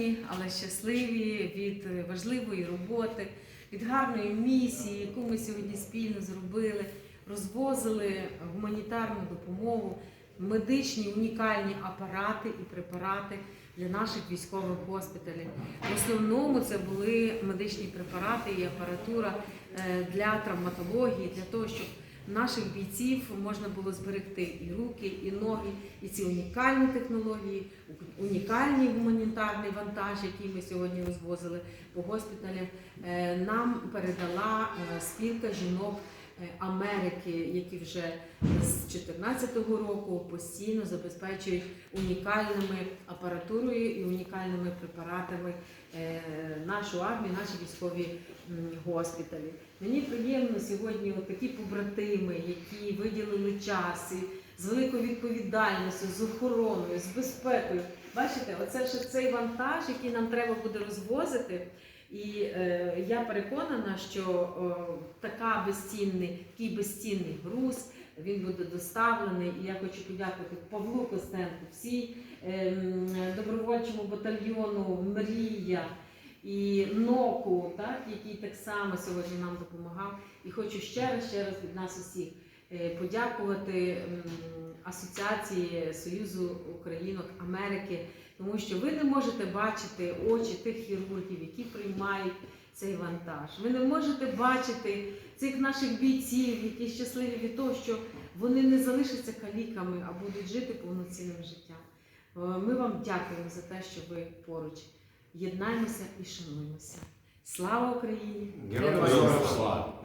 втомлені, але щасливі від важливої роботи, від гарної місії, яку ми сьогодні спільно зробили, розвозили гуманітарну допомогу, медичні унікальні апарати і препарати для наших військових госпіталів. В основному це були медичні препарати і апаратура е, для травматології, для того, щоб наших бійців можна було зберегти і руки, і ноги, і ці унікальні технології, унікальний гуманітарний вантаж, який ми сьогодні розвозили по госпіталях, е, нам передала е, спілка жінок. Е, Америки, які вже з 2014 року постійно забезпечують унікальними апаратурою і унікальними препаратами е, нашу армію, наші військові госпіталі. Мені приємно сьогодні от такі побратими, які виділили час і з великою відповідальністю, з охороною, з безпекою. Бачите, оце ще цей вантаж, який нам треба буде розвозити. І е, я переконана, що е, така безцінний, такий безцінний груз він буде доставлений. І я хочу подякувати Павлу Костенку, всій ем, добровольчому батальйону Мрія і НОКу, так, який так само сьогодні нам допомагав. І хочу ще раз, ще раз від нас усіх е, подякувати м, Асоціації Союзу Українок Америки, тому що ви не можете бачити очі тих хірургів, які приймають цей вантаж. Ви не можете бачити цих наших бійців, які щасливі від того, що вони не залишаться каліками, а будуть жити повноцінним життям. Е, Ми вам дякуємо за те, що ви поруч. Єднаймося і шануємося. Слава Україні! Героям слава!